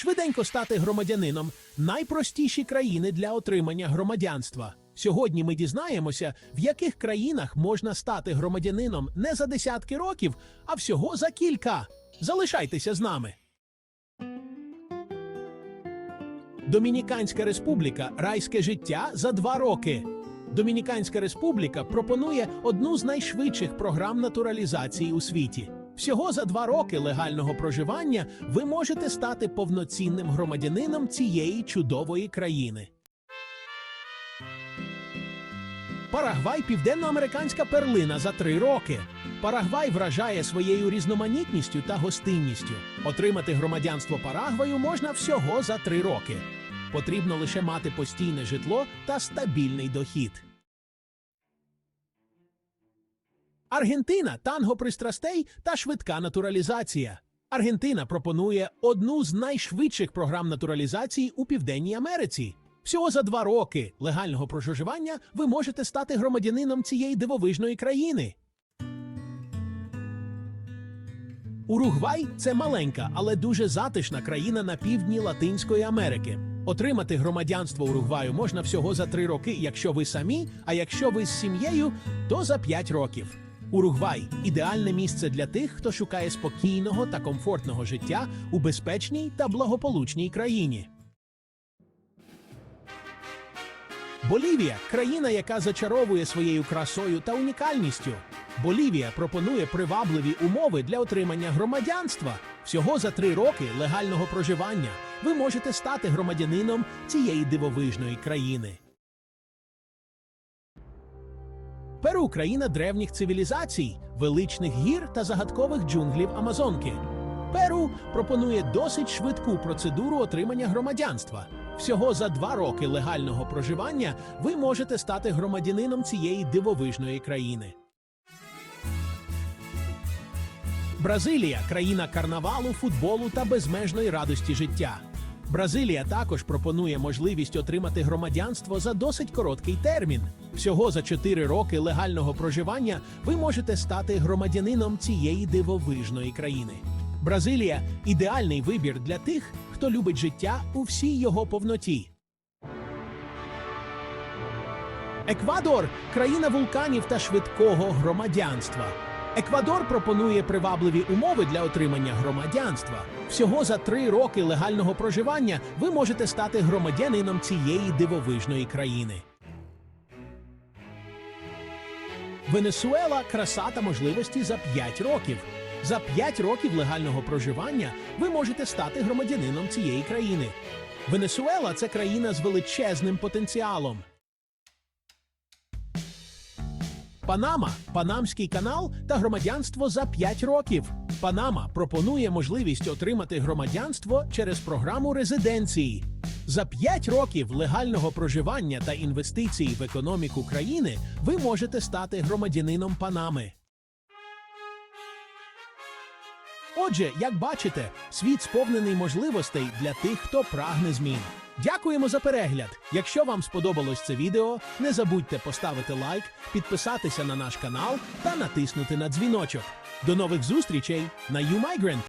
Швиденько стати громадянином найпростіші країни для отримання громадянства. Сьогодні ми дізнаємося, в яких країнах можна стати громадянином не за десятки років, а всього за кілька. Залишайтеся з нами. Домініканська республіка райське життя за два роки. Домініканська республіка пропонує одну з найшвидших програм натуралізації у світі. Всього за два роки легального проживання ви можете стати повноцінним громадянином цієї чудової країни. Парагвай південноамериканська перлина за три роки. Парагвай вражає своєю різноманітністю та гостинністю. Отримати громадянство Парагваю можна всього за три роки. Потрібно лише мати постійне житло та стабільний дохід. Аргентина танго пристрастей та швидка натуралізація. Аргентина пропонує одну з найшвидших програм натуралізації у Південній Америці. Всього за два роки легального проживання ви можете стати громадянином цієї дивовижної країни. Уругвай це маленька, але дуже затишна країна на півдні Латинської Америки. Отримати громадянство Уругваю можна всього за три роки, якщо ви самі, а якщо ви з сім'єю, то за п'ять років. Уругвай ідеальне місце для тих, хто шукає спокійного та комфортного життя у безпечній та благополучній країні. Болівія країна, яка зачаровує своєю красою та унікальністю. Болівія пропонує привабливі умови для отримання громадянства. Всього за три роки легального проживання ви можете стати громадянином цієї дивовижної країни. Перу країна древніх цивілізацій, величних гір та загадкових джунглів Амазонки. Перу пропонує досить швидку процедуру отримання громадянства. Всього за два роки легального проживання ви можете стати громадянином цієї дивовижної країни. Бразилія країна карнавалу, футболу та безмежної радості життя. Бразилія також пропонує можливість отримати громадянство за досить короткий термін. Всього за 4 роки легального проживання ви можете стати громадянином цієї дивовижної країни. Бразилія ідеальний вибір для тих, хто любить життя у всій його повноті. Еквадор країна вулканів та швидкого громадянства. Еквадор пропонує привабливі умови для отримання громадянства. Всього за три роки легального проживання ви можете стати громадянином цієї дивовижної країни. Венесуела краса та можливості за 5 років. За 5 років легального проживання ви можете стати громадянином цієї країни. Венесуела це країна з величезним потенціалом. Панама Панамський канал та громадянство за 5 років. Панама пропонує можливість отримати громадянство через програму резиденції. За 5 років легального проживання та інвестицій в економіку країни ви можете стати громадянином Панами. Отже, як бачите, світ сповнений можливостей для тих, хто прагне змін. Дякуємо за перегляд. Якщо вам сподобалось це відео, не забудьте поставити лайк, підписатися на наш канал та натиснути на дзвіночок. До нових зустрічей на YouMigrant!